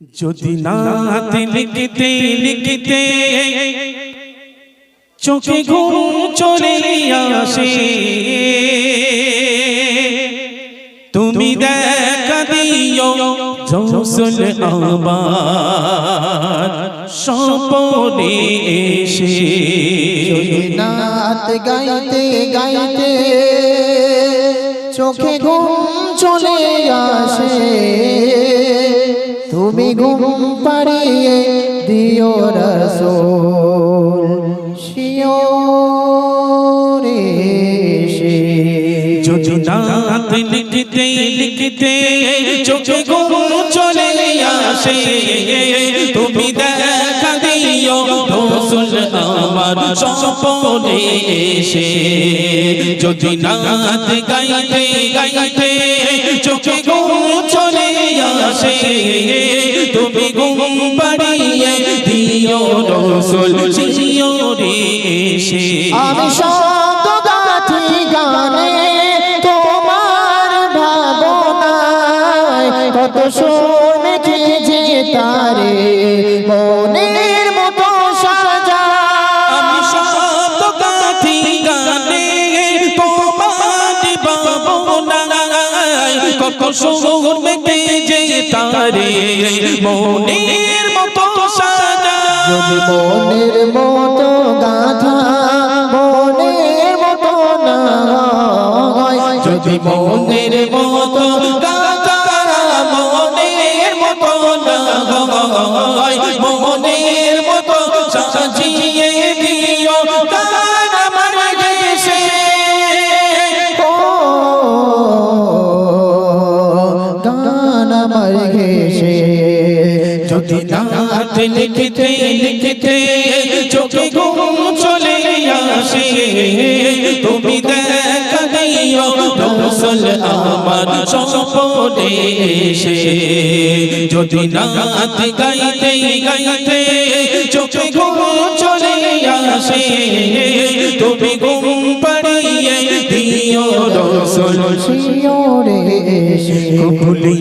যদি নাত লিখতে লিখতে চোখে ঘুম চলে আসে। তুমি দেখা দিও জসল আমার সপনে এসে। নাত গাইতে গাইতে চোখে ঘুম চলে আসে। তুমি ঘুম পাড়িয়ে দিও রসোল, শিওরে সে যদি নাত লিখতে লিখতে চোখে ঘুম চলে আসে, তুমি দেখা দিও রসুল আমার সপনে এসে। যদি নাত গাইতে গাইতে চোখে ঘুম চলে আসে তুমি ঘুম পাড়িয়ে দিও রসুল শিওরে এসে আমি শব্দ গাথি গানে তোমার ভাবনায় কত শুনেছি যে তারে মনের মতো সাজা। আমি গাথি গানে তোমার বাবনায় কত তারে মনের মতো মনের মতো গাথা মনের মতো না যদি মনের মতো মনের মতো মনের মতো সাজিয়ে যদি নাত লিখতে লিখতে চোখে ঘুম চলে আসে। তুমি আমার সপনে এসে। যদি নাত গাইতে গাইতে চোখে চলে আসে, তুমি ঘুম পাড়িয়ে দিও, রসল শিওরে এসে।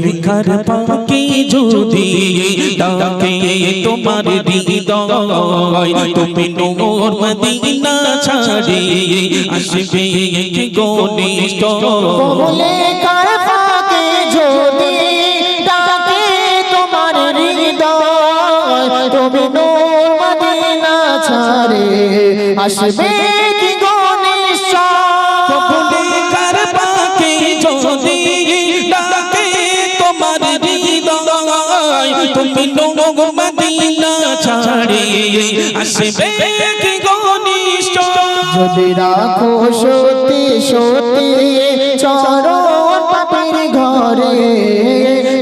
লিখার পাকে যদি ডাকে তোমার হৃদয় তুমি নোর মদিনা ছাড়ে। আসবে ছাড়ে। আসবে নোর মদিনা ছাড়ে আসবে কি গনিষ্ঠ যদি রাখো সত্যি সত্যি চরণ পাপির ঘরে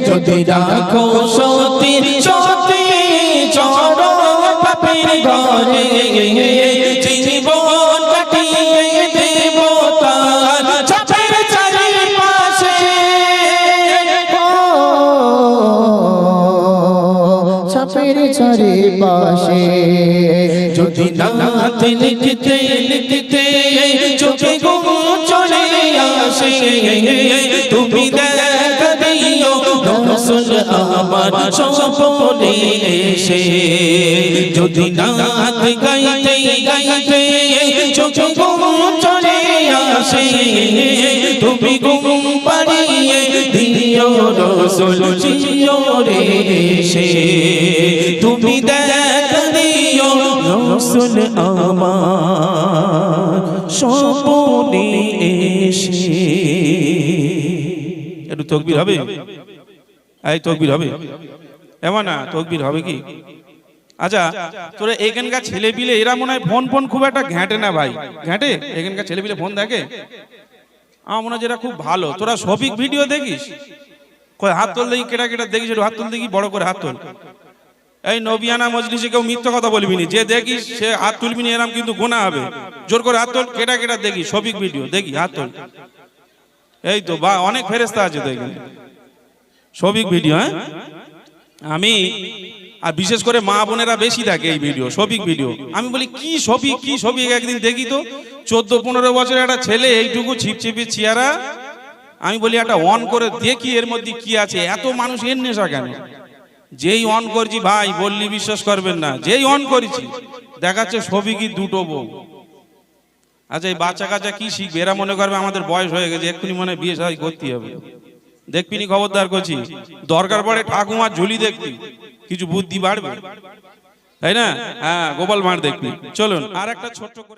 যদি রাখো সতী সতী চরণ পাপের ঘরে ছাপের চারি পাশে। যদি নাত লিখতে লিখতে চোখে ঘুম চলে আসে, তুমি দেখা দিও রসুল আমার সপনে এসে। যদি নাত গাইতে গাইতে চোখে ঘুম চলে আসে, তুমি ঘুম পাড়িয়ে দিও রসুল চিওরে এসে। তুমি রসুল আমার সপনে এসে। একটু তকবির হবে? এই তকবির হবে। এমন না, তকবির হবে কি? আচ্ছা তোরা এখানকার ছেলে পিলে এরা মনে হয় ফোন ফোন খুব একটা ঘ্যাঁটে না ভাই। ঘ্যাঁটে? এখানকার ছেলে পিলে ফোন দেখে? আমার মনে হয় যেটা খুব ভালো। তোরা সবিক ভিডিও দেখিস? হাত তোল দেখি কেটা কেটা দেখিস হাত তোল দেখি, বড় করে হাত তোল। এই নবিয়ানা মজলিসে কেউ মিথ্যা কথা বলবি নি। যে দেখিস, সে হাত তুলবি এরম কিন্তু গোনা হবে। জোর করে হাত তোল, কেটা কেটা দেখি সবিক ভিডিও দেখি, হাত তোল। এই তো, বা, অনেক ফেরেস্তা আছে এখানে সবিক ভিডিও হ্যাঁ? আমি, আর বিশেষ করে মা বোনেরা বেশি থাকে এই ভিডিও সবিক ভিডিও আমি বলি, কি ছবি কি ছবি একদিন দেখি তো। চোদ্দ, পনেরো বছরের একটা ছেলে, এইটুকু ছিপছিপি চেয়ারা আমি বলি, একটা অন করে দেখি, এর মধ্যে কি আছে? এত মানুষ এর নেশা কেন? যেই অন করছি ভাই, বললি বিশ্বাস করবেন না, যেই অন করেছি, দেখাচ্ছে ছবি কি দুটো বউ। আচ্ছা এই বাচ্চা কাচ্চা কি শিখবে? এরা মনে করবে আমাদের বয়স হয়ে গেছে, এক্ষুনি মনে বিয়ে শাদী করতে হবে। দেখবিনি খবরদার করছি দরকার পড়ে ঠাকুমার ঝুলি দেখবি, কিছু বুদ্ধি বাড়বে। তাই না? হ্যাঁ গোপাল মাঠ দেখবি। চলুন, আর একটা ছোট্ট করে